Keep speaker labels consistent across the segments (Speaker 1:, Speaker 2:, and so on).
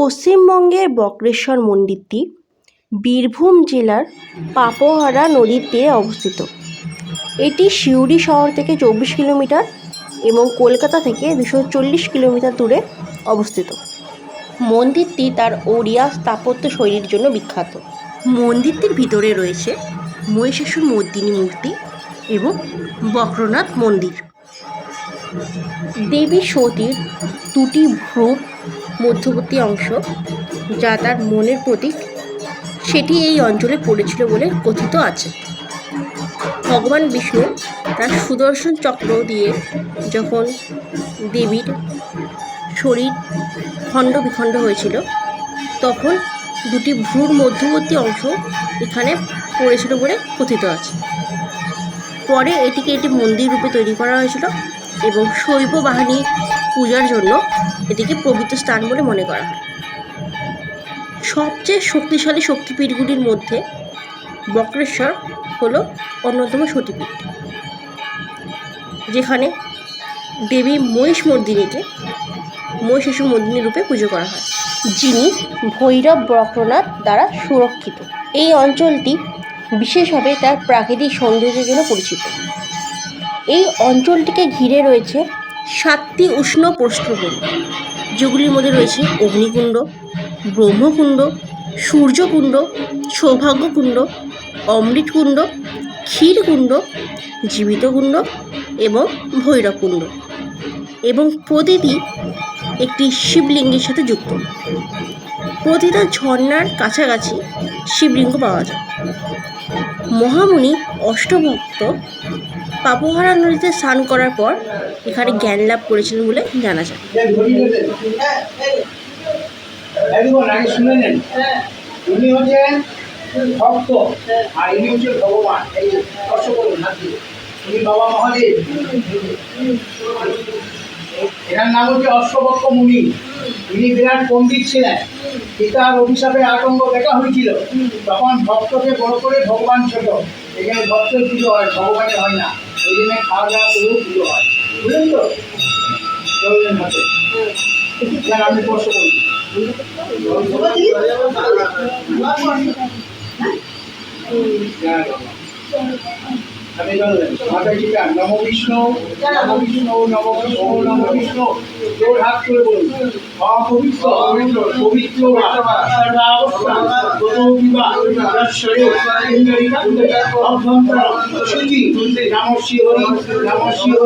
Speaker 1: পশ্চিমবঙ্গের বক্রেশ্বর মন্দিরটি বীরভূম জেলার পাপোহারা নদীর তীরে অবস্থিত। এটি সিউড়ি শহর থেকে চব্বিশ কিলোমিটার এবং কলকাতা থেকে দুশো চল্লিশ কিলোমিটার দূরে অবস্থিত। মন্দিরটি তার ওড়িয়া স্থাপত্য শৈলীর জন্য বিখ্যাত। মন্দিরটির ভিতরে রয়েছে মহিষাসুর মর্দিনী মূর্তি এবং বক্রনাথ মন্দির। দেবী সতীর দুটি ভ্রুর মধ্যবর্তী অংশ যা তার মনের প্রতীক, সেটি এই অঞ্চলে পড়েছিল বলে কথিত আছে। ভগবান বিষ্ণু তার সুদর্শন চক্র দিয়ে যখন দেবীর শরীর খণ্ড বিখণ্ড হয়েছিল, তখন দুটি ভ্রুর মধ্যবর্তী অংশ এখানে পড়েছিল বলে কথিত আছে। পরে এটিকে একটি মন্দির রূপে তৈরি করা হয়েছিল এবং শৈব বাহিনী পূজার জন্য এটিকে পবিত্র স্থান বলে মনে করা হয়। সবচেয়ে শক্তিশালী শক্তিপীঠগুলির মধ্যে বক্রেশ্বর হল অন্যতম সতীপীঠ, যেখানে দেবী মহিষমর্দিনীকে মহিষাসুর মর্দিনী রূপে পুজো করা হয়, যিনি ভৈরব বক্রনাথ দ্বারা সুরক্ষিত। এই অঞ্চলটি বিশেষভাবে তার প্রাকৃতিক সৌন্দর্যের জন্য পরিচিত। এই অঞ্চলটিকে ঘিরে রয়েছে সাতটি উষ্ণ প্রস্ত্রকুণ্ড যেগুলির মধ্যে রয়েছে অগ্নিকুণ্ড, ব্রহ্মকুণ্ড, সূর্যকুণ্ড, সৌভাগ্যকুণ্ড, অমৃতকুণ্ড, ক্ষীরকুণ্ড, জীবিতকুণ্ড এবং ভৈরবকুণ্ড এবং প্রতিটি একটি শিবলিঙ্গের সাথে যুক্ত। প্রতিটা ঝর্ণার কাছাকাছি শিবলিঙ্গ পাওয়া যায়। মহামুনি অষ্টভক্ত পাপহারা নদীতে স্নান করার পর এখানে জ্ঞান লাভ করেছিলেন বলে জানা যায়।
Speaker 2: উনি হচ্ছেন ভক্ত আর ইনি হচ্ছেন ভগবান উনি বাবা মহাদেব এনার নাম হচ্ছে অশ্বভক্ত মুনি। ইনি বিরাট পণ্ডিত ছিলেন। পিতার অভিশাপে আতঙ্ক দেখা হয়েছিল। তখন ভক্তকে বড় করে ভগবান ছোট। এখানে ভক্তের পুজো হয় ভগবানের হয় না। ওই জন্য খাওয়া দাওয়া করেও পুজো হয়। বুঝলেন তো? চললেন হাতে। যান আপনি স্পর্শ আমি বললেন মাতা টিকা নম বিষ্ণু নম বিষ্ণু নম বিষ্ণু নম বিষ্ণু। হাত করে বলুন। নম শ্রী নম শ্রী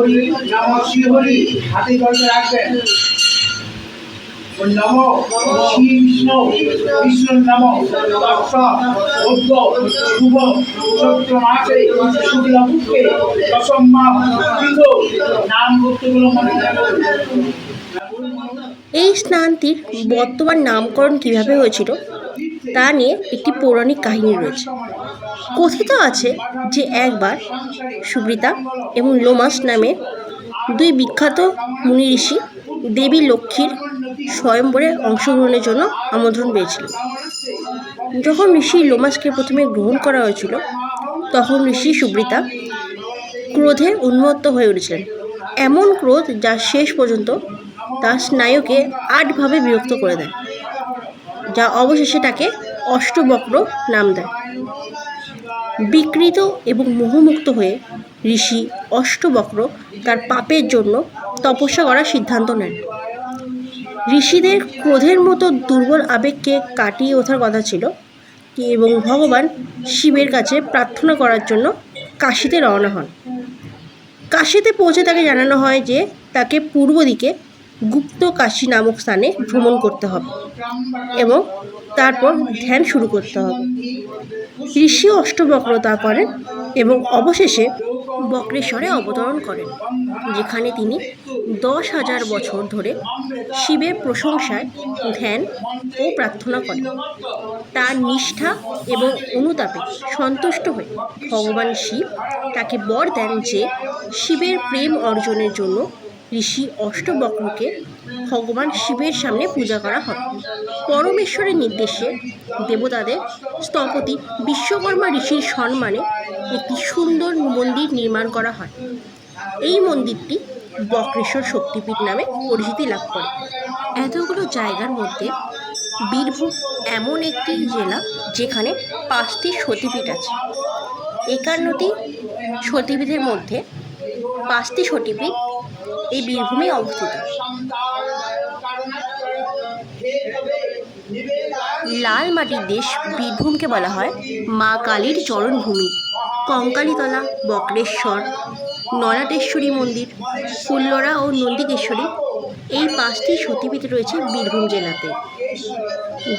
Speaker 2: নম শ্রী হরি হাতে জলটা রাখবেন। নম
Speaker 1: এই স্নানটির বর্তমান নামকরণ কীভাবে হয়েছিল তা নিয়ে একটি পৌরাণিক কাহিনী রয়েছে। কথিত আছে যে একবার সুব্রিতা এবং লোমাস নামে দুই বিখ্যাত মুনি ঋষি দেবী লক্ষ্মীর স্বয়ম্বরে অংশগ্রহণের জন্য আমন্ত্রণ পেয়েছিল। যখন ঋষি লোমাসকে প্রথমে গ্রহণ করা হয়েছিল, তখন ঋষি সুব্রিতা ক্রোধে উন্মত্ত হয়ে উঠেছিলেন। এমন ক্রোধ যা শেষ পর্যন্ত তার স্নায়ুকে আটভাবে বিরক্ত করে দেয়, যা অবশেষে তাকে অষ্টবক্র নাম দেয়। বিকৃত এবং মোহমুক্ত হয়ে ঋষি অষ্টবক্র তার পাপের জন্য তপস্যা করার সিদ্ধান্ত নেন। ঋষিদের ক্রোধের মতো দুর্বল আবেগকে কাটিয়ে ওঠার কথা ছিল এবং ভগবান শিবের কাছে প্রার্থনা করার জন্য কাশিতে রওনা হন। কাশিতে পৌঁছে তাকে জানানো হয় যে তাকে পূর্ব দিকে গুপ্ত কাশী নামক স্থানে ভ্রমণ করতে হবে এবং তারপর ধ্যান শুরু করতে হবে। ঋষি অষ্টবক্র তা করেন এবং অবশেষে বক্রেশ্বরে অবতরণ করেন, যেখানে তিনি দশ হাজার বছর ধরে শিবের প্রশংসায় ধ্যান ও প্রার্থনা করে তার নিষ্ঠা এবং অনুতাপে সন্তুষ্ট হয়ে ভগবান শিব তাকে বর দেন যে শিবের প্রেম অর্জনের জন্য ঋষি অষ্টবক্রকে ভগবান শিবের সামনে পূজা করা হয়। পরমেশ্বরের নির্দেশে দেবতাদের স্থপতি বিশ্বকর্মা ঋষির সম্মানে একটি সুন্দর মন্দির নির্মাণ করা হয়। এই মন্দিরটি বক্রেশ্বর শক্তিপীঠ নামে পরিচিতি লাভ করে। এতগুলো জায়গার মধ্যে বীরভূম এমন একটি জেলা যেখানে পাঁচটি সতীপীঠ আছে। একান্নটি সতীপীঠের মধ্যে পাঁচটি সতীপীঠ এই বীরভূমে অবস্থিত। লাল মাটির দেশ বীরভূমকে বলা হয় মা কালীর চরণভূমি। কঙ্কালীতলা, বক্রেশ্বর নলাটেশ্বরী মন্দির, ফুল্লরা ও নন্দিকেশ্বরী, এই পাঁচটি সতীপীঠ রয়েছে বীরভূম জেলাতে।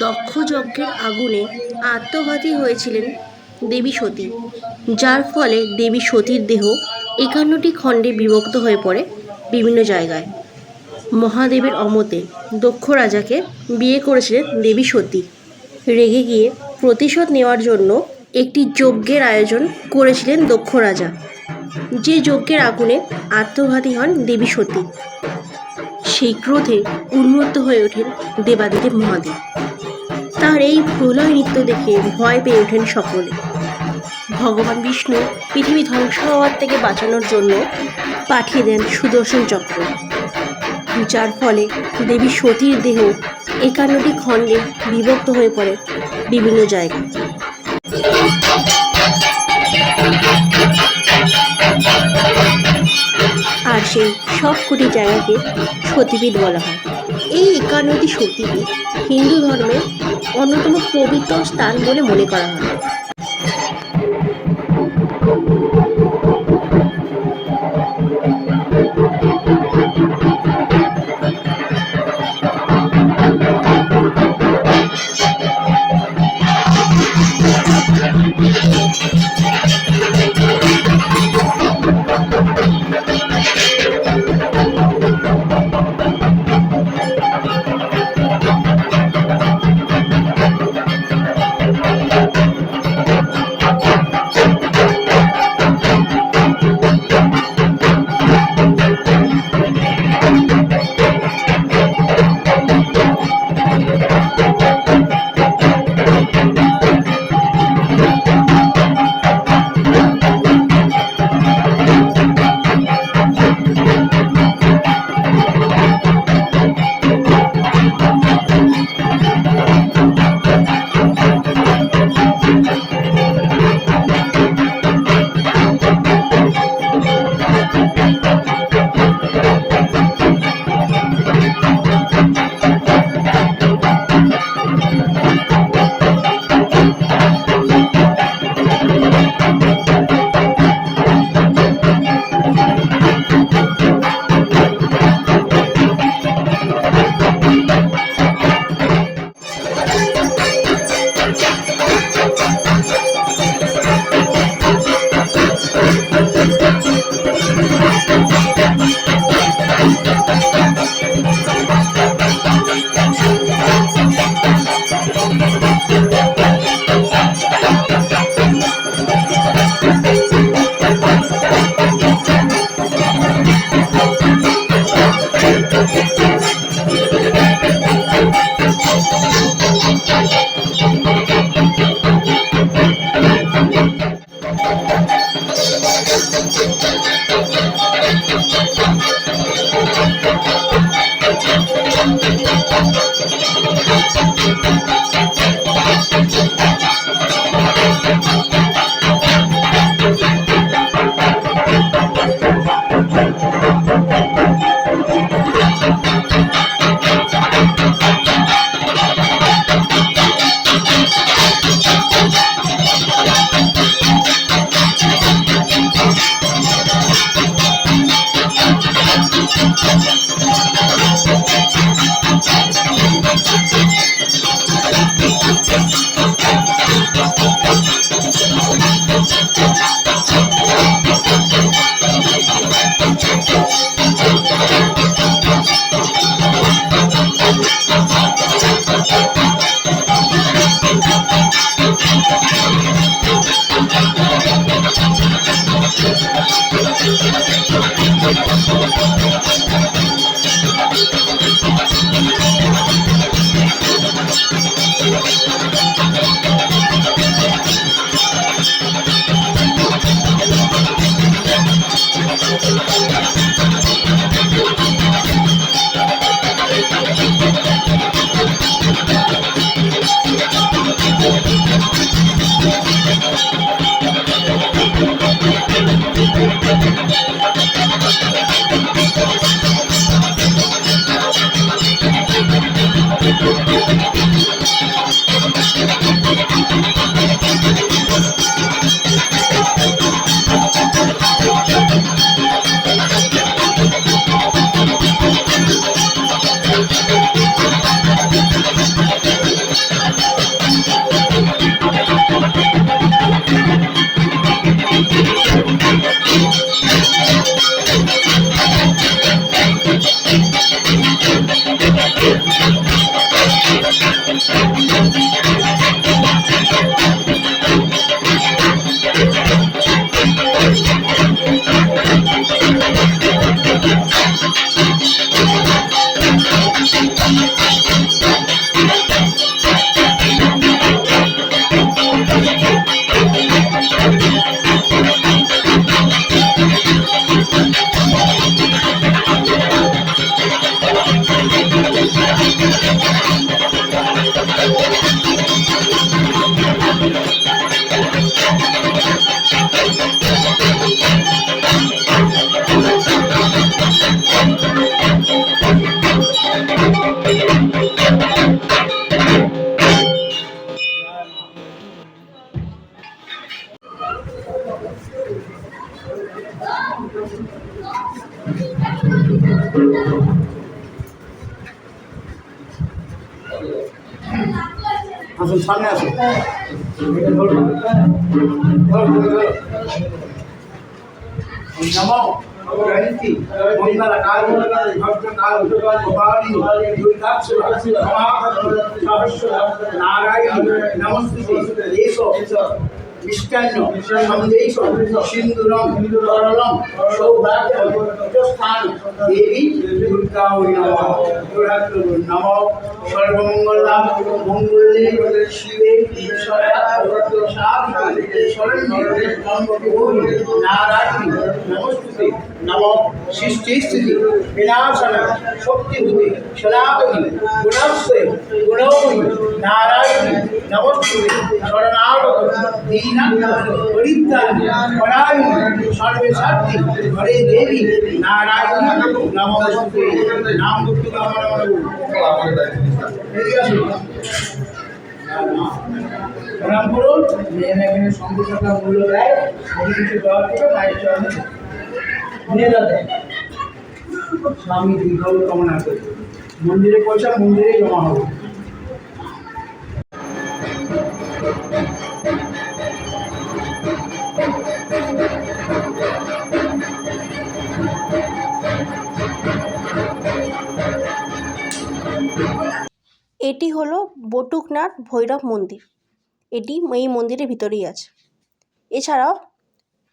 Speaker 1: দক্ষ যজ্ঞের আগুনে আত্মঘাতী হয়েছিলেন দেবী সতী, যার ফলে দেবী সতীর দেহ একান্নটি খণ্ডে বিভক্ত হয়ে পড়ে বিভিন্ন জায়গায়। মহাদেবের অমতে দক্ষ রাজাকে বিয়ে করেছিলেন দেবী সতী। রেগে গিয়ে প্রতিশোধ নেওয়ার জন্য একটি যজ্ঞের আয়োজন করেছিলেন দক্ষ রাজা। যে যজ্ঞের আগুনে আত্মঘাতী হন দেবী সতী। সেই ক্রোধে উন্মত্ত হয়ে ওঠেন দেবাদিদেব মহাদেব। তার এই প্রলয় নৃত্য দেখে ভয় পেয়ে ওঠেন সকলে। ভগবান বিষ্ণু পৃথিবী ধ্বংস হওয়ার থেকে বাঁচানোর জন্য পাঠিয়ে দেন সুদর্শন চক্র। যার ফলে দেবী সতীর দেহ একান্নটি খণ্ডে বিভক্ত হয়ে পড়ে বিভিন্ন জায়গায়। সেই সবকটি জায়গাকে সতীপীঠ বলা হয়। এই একান্নটি সতীপীঠ হিন্দু ধর্মের অন্যতম পবিত্র স্থান বলে মনে করা হয়।
Speaker 2: আসুন সামনে আসুন। এটা ধরুন ধরুন ধরুন ধরুন নমো গ্রহন্তি মঙ্গল কাল ভক্ত কাল গোপালি দুর্গাক্ষ মিষ্টান্ন সন্দেশ সিন্দুরম তরলম সৌভাগ্য স্থান দেবী দুর্গা নম। সর্বমঙ্গলা মঙ্গলে শিবে নারায়ণ নম সৃষ্টি স্থিতি বিনাশন শক্তিভূতি সনাতনী গুণাশ্রয় গুণময়ী নারায়ণ নমস্তে শরণাগত দীনানাথ পরিত্রাণ পরায়ণ সর্বশক্তি হরে দেবী নারায়ণ নমস্তে নাম দুঃখিত আমার এদিকে আসুন। প্রণাম করুন। মেয়েরা এখানে সঙ্গে সঙ্গে মূল্য দেয়। কোনো কিছু দেওয়ার থেকে মায়ের চরণে দেয় স্বামী দীর্ঘ কামনা করি মন্দিরে পয়সা মন্দিরে জমা হবে।
Speaker 1: এটি হলো বটুকনাথ ভৈরব মন্দির। এটি এই মন্দিরের ভিতরেই আছে। এছাড়াও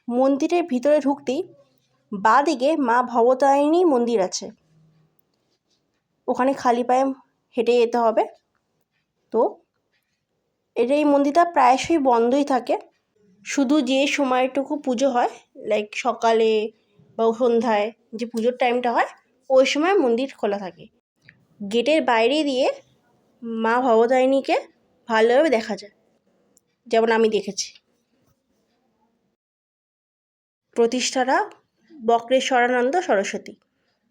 Speaker 1: মন্দিরের ভিতরে ঢুকতেই বাঁ দিকে মা ভবতারিণী মন্দির আছে। ওখানে খালি পায়ে হেঁটে যেতে হবে। তো এটা এই মন্দিরটা প্রায়শই বন্ধই থাকে। শুধু যে সময়টুকু পুজো হয় লাইক সকালে বা সন্ধ্যায় যে পুজোর টাইমটা হয়, ওই সময় মন্দির খোলা থাকে। গেটের বাইরে দিয়ে মা ভবতারিণীকে ভালোভাবে দেখা যায়। যেমন আমি দেখেছি। প্রতিষ্ঠাতা বক্রেশ্বরানন্দ সরস্বতী।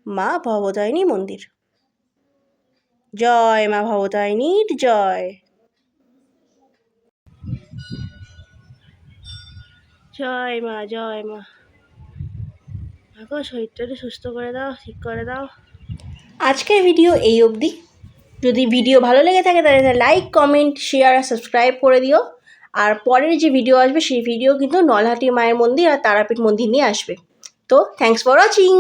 Speaker 1: মা ভবতারিণী মন্দির। জয় মা ভবতারিণীর জয়। জয় মা জয় মা। দেখো শরীরটা সুস্থ করে দাও, ঠিক করে দাও। আজকের ভিডিও এই অবধি। যদি ভিডিও ভালো লেগে থাকে, তাহলে লাইক কমেন্ট শেয়ার আর সাবস্ক্রাইব করে দিও। আর পরের যে ভিডিও আসবে, সেই ভিডিও কিন্তু নলহাটি মায়ের মন্দির আর তারাপীঠ মন্দির নিয়ে আসবে। তো থ্যাংকস ফর ওয়াচিং